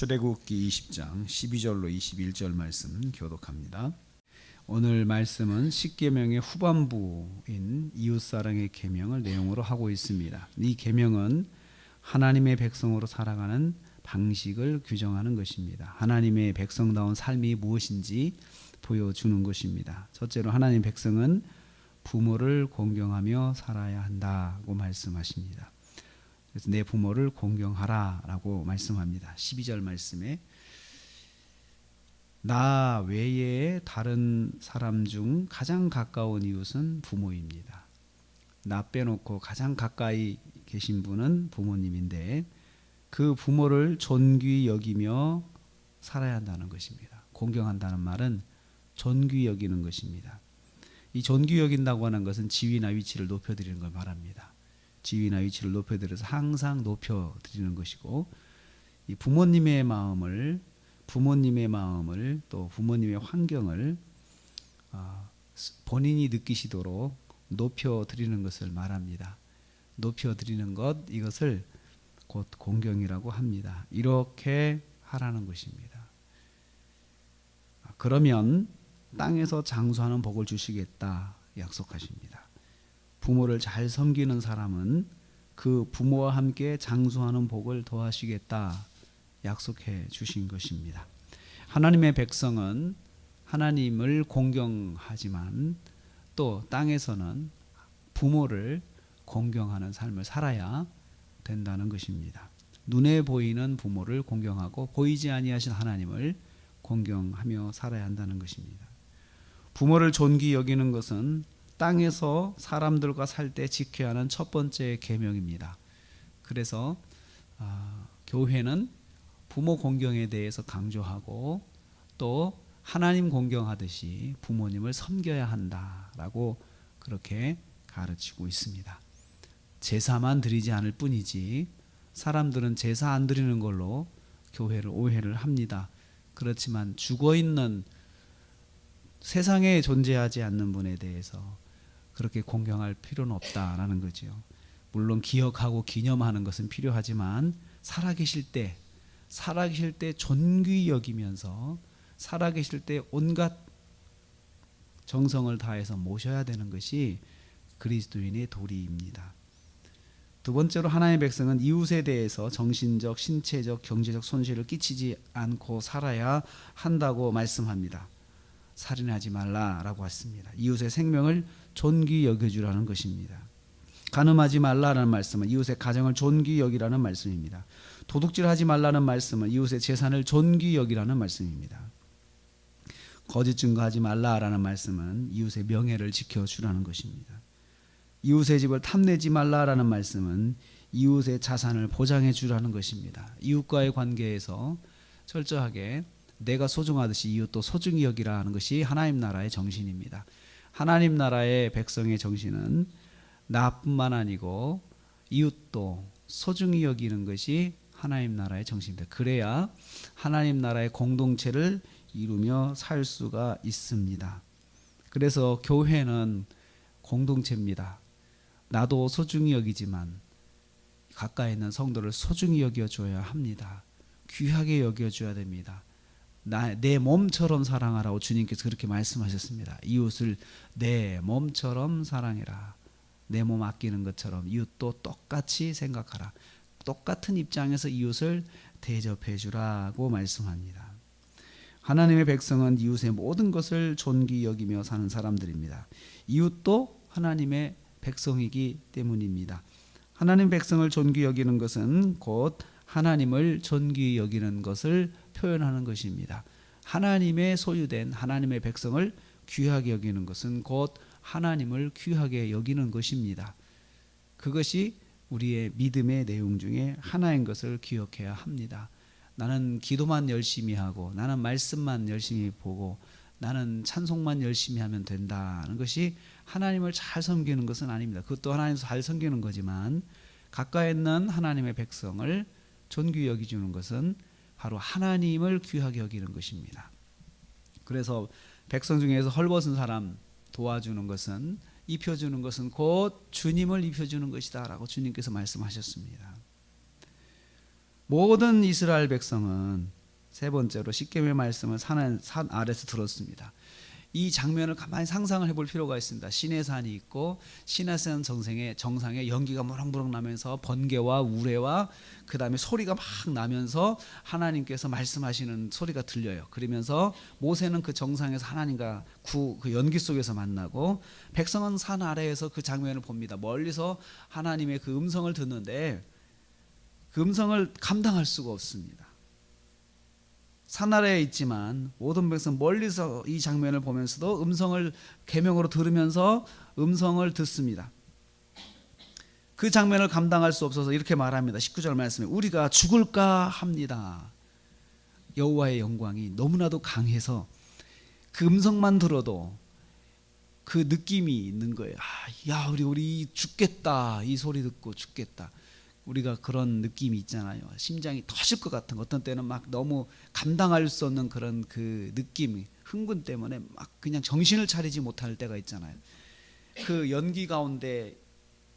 출애굽기 20장 12절로 21절 말씀 교독합니다. 오늘 말씀은 십계명의 후반부인 이웃 사랑의 계명을 내용으로 하고 있습니다. 이 계명은 하나님의 백성으로 살아가는 방식을 규정하는 것입니다. 하나님의 백성다운 삶이 무엇인지 보여주는 것입니다. 첫째로 하나님 백성은 부모를 공경하며 살아야 한다고 말씀하십니다. 그래서 내 부모를 공경하라라고 말씀합니다. 12절 말씀에 나 외에 다른 사람 중 가장 가까운 이웃은 부모입니다. 나 빼놓고 가장 가까이 계신 분은 부모님인데 그 부모를 존귀 여기며 살아야 한다는 것입니다. 공경한다는 말은 존귀 여기는 것입니다. 이 존귀 여긴다고 하는 것은 지위나 위치를 높여드리는 걸 말합니다. 지위나 위치를 높여드려서 항상 높여드리는 것이고 이 부모님의 마음을 부모님의 마음을 또 부모님의 환경을 아, 본인이 느끼시도록 높여드리는 것을 말합니다. 높여드리는 것 이것을 곧 공경이라고 합니다. 이렇게 하라는 것입니다. 아, 그러면 땅에서 장수하는 복을 주시겠다 약속하십니다. 부모를 잘 섬기는 사람은 그 부모와 함께 장수하는 복을 더하시겠다 약속해 주신 것입니다. 하나님의 백성은 하나님을 공경하지만 또 땅에서는 부모를 공경하는 삶을 살아야 된다는 것입니다. 눈에 보이는 부모를 공경하고 보이지 아니하신 하나님을 공경하며 살아야 한다는 것입니다. 부모를 존귀 여기는 것은 땅에서 사람들과 살 때 지켜야 하는 첫 번째 계명입니다. 그래서 아, 교회는 부모 공경에 대해서 강조하고 또 하나님 공경하듯이 부모님을 섬겨야 한다라고 그렇게 가르치고 있습니다. 제사만 드리지 않을 뿐이지 사람들은 제사 안 드리는 걸로 교회를 오해를 합니다. 그렇지만 죽어 있는 세상에 존재하지 않는 분에 대해서 그렇게 공경할 필요는 없다라는 거죠. 물론 기억하고 기념하는 것은 필요하지만 살아계실 때 살아계실 때 존귀 여기면서 살아계실 때 온갖 정성을 다해서 모셔야 되는 것이 그리스도인의 도리입니다. 두 번째로 하나님의 백성은 이웃에 대해서 정신적, 신체적, 경제적 손실을 끼치지 않고 살아야 한다고 말씀합니다. 살인하지 말라라고 했습니다. 이웃의 생명을 존귀 여겨주라는 것입니다. 간음하지 말라라는 말씀은 이웃의 가정을 존귀 여기라는 말씀입니다. 도둑질하지 말라는 말씀은 이웃의 재산을 존귀 여기라는 말씀입니다. 거짓 증거하지 말라라는 말씀은 이웃의 명예를 지켜주라는 것입니다. 이웃의 집을 탐내지 말라라는 말씀은 이웃의 자산을 보장해 주라는 것입니다. 이웃과의 관계에서 철저하게 내가 소중하듯이 이웃도 소중히 여기라 하는 것이 하나님 나라의 정신입니다. 하나님 나라의 백성의 정신은 나뿐만 아니고 이웃도 소중히 여기는 것이 하나님 나라의 정신입니다. 그래야 하나님 나라의 공동체를 이루며 살 수가 있습니다. 그래서 교회는 공동체입니다. 나도 소중히 여기지만 가까이 있는 성도를 소중히 여겨줘야 합니다. 귀하게 여겨줘야 됩니다. 내 몸처럼 사랑하라고 주님께서 그렇게 말씀하셨습니다. 이웃을 내 몸처럼 사랑해라. 내 몸 아끼는 것처럼 이웃도 똑같이 생각하라. 똑같은 입장에서 이웃을 대접해 주라고 말씀합니다. 하나님의 백성은 이웃의 모든 것을 존귀 여기며 사는 사람들입니다. 이웃도 하나님의 백성이기 때문입니다. 하나님 백성을 존귀 여기는 것은 곧 하나님을 존귀 여기는 것을 표현하는 것입니다. 하나님의 소유된 하나님의 백성을 귀하게 여기는 것은 곧 하나님을 귀하게 여기는 것입니다. 그것이 우리의 믿음의 내용 중에 하나인 것을 기억해야 합니다. 나는 기도만 열심히 하고 나는 말씀만 열심히 보고 나는 찬송만 열심히 하면 된다는 것이 하나님을 잘 섬기는 것은 아닙니다. 그것도 하나님 잘 섬기는 거지만 가까이 있는 하나님의 백성을 존귀 여기 주는 것은 바로 하나님을 귀하게 여기는 것입니다. 그래서 백성 중에서 헐벗은 사람 도와주는 것은 입혀주는 것은 곧 주님을 입혀주는 것이다라고 주님께서 말씀하셨습니다. 모든 이스라엘 백성은 세 번째로 십계명의 말씀을 산, 산 아래서 들었습니다. 이 장면을 가만히 상상을 해볼 필요가 있습니다. 신의 산이 있고 신의산 정상에 정상에 연기가 무럭무럭 나면서 번개와 우레와 그 다음에 소리가 막 나면서 하나님께서 말씀하시는 소리가 들려요. 그러면서 모세는 그 정상에서 하나님과 구, 그 연기 속에서 만나고 백성은 산 아래에서 그 장면을 봅니다. 멀리서 하나님의 그 음성을 듣는데 그 음성을 감당할 수가 없습니다. 산 아래에 있지만 모든 백성 멀리서 이 장면을 보면서도 음성을 계명으로 들으면서 음성을 듣습니다. 그 장면을 감당할 수 없어서 이렇게 말합니다. 19절 말씀에 우리가 죽을까 합니다. 여호와의 영광이 너무나도 강해서 그 음성만 들어도 그 느낌이 있는 거예요. 아, 야, 우리 우리 죽겠다. 이 소리 듣고 죽겠다. 우리가 그런 느낌이 있잖아요. 심장이 터질 것 같은 거. 어떤 때는 막 너무 감당할 수 없는 그런 그 느낌, 흥분 때문에 막 그냥 정신을 차리지 못할 때가 있잖아요. 그 연기 가운데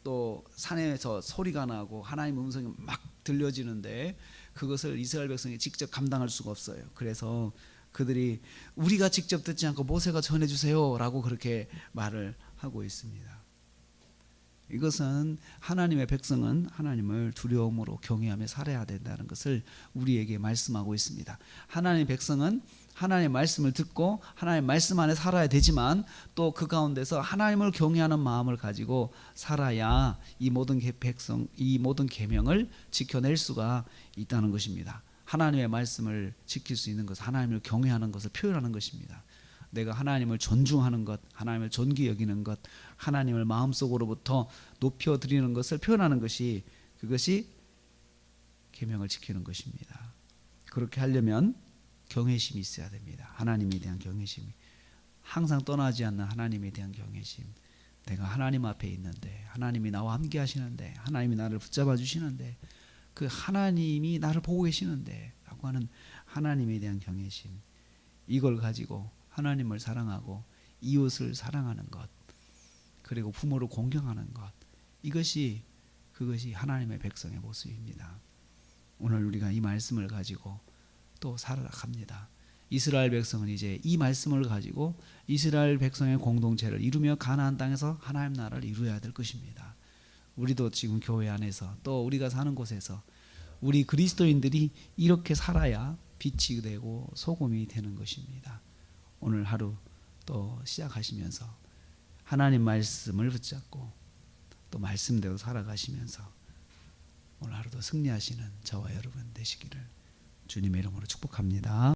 또 산에서 소리가 나고 하나님 음성이 막 들려지는데 그것을 이스라엘 백성이 직접 감당할 수가 없어요. 그래서 그들이 우리가 직접 듣지 않고 모세가 전해 주세요라고 그렇게 말을 하고 있습니다. 이것은 하나님의 백성은 하나님을 두려움으로 경외하며 살아야 된다는 것을 우리에게 말씀하고 있습니다. 하나님의 백성은 하나님의 말씀을 듣고 하나님의 말씀 안에 살아야 되지만 또 그 가운데서 하나님을 경외하는 마음을 가지고 살아야 이 모든 개- 백성 이 모든 계명을 지켜낼 수가 있다는 것입니다. 하나님의 말씀을 지킬 수 있는 것, 하나님을 경외하는 것을 표현하는 것입니다. 내가 하나님을 존중하는 것, 하나님을 존귀 여기는 것, 하나님을 마음속으로부터 높여 드리는 것을 표현하는 것이 그것이 계명을 지키는 것입니다. 그렇게 하려면 경외심이 있어야 됩니다. 하나님에 대한 경외심이 항상 떠나지 않는 하나님에 대한 경외심. 내가 하나님 앞에 있는데 하나님이 나와 함께 하시는데 하나님이 나를 붙잡아 주시는데 그 하나님이 나를 보고 계시는데라고 하는 하나님에 대한 경외심. 이걸 가지고 하나님을 사랑하고 이웃을 사랑하는 것 그리고 부모를 공경하는 것 이것이 그것이 하나님의 백성의 모습입니다. 오늘 우리가 이 말씀을 가지고 또 살아갑니다. 이스라엘 백성은 이제 이 말씀을 가지고 이스라엘 백성의 공동체를 이루며 가나안 땅에서 하나님 나라를 이루어야 될 것입니다. 우리도 지금 교회 안에서 또 우리가 사는 곳에서 우리 그리스도인들이 이렇게 살아야 빛이 되고 소금이 되는 것입니다. 오늘 하루 또 시작하시면서 하나님 말씀을 붙잡고 또 말씀대로 살아가시면서 오늘 하루도 승리하시는 저와 여러분 되시기를 주님의 이름으로 축복합니다.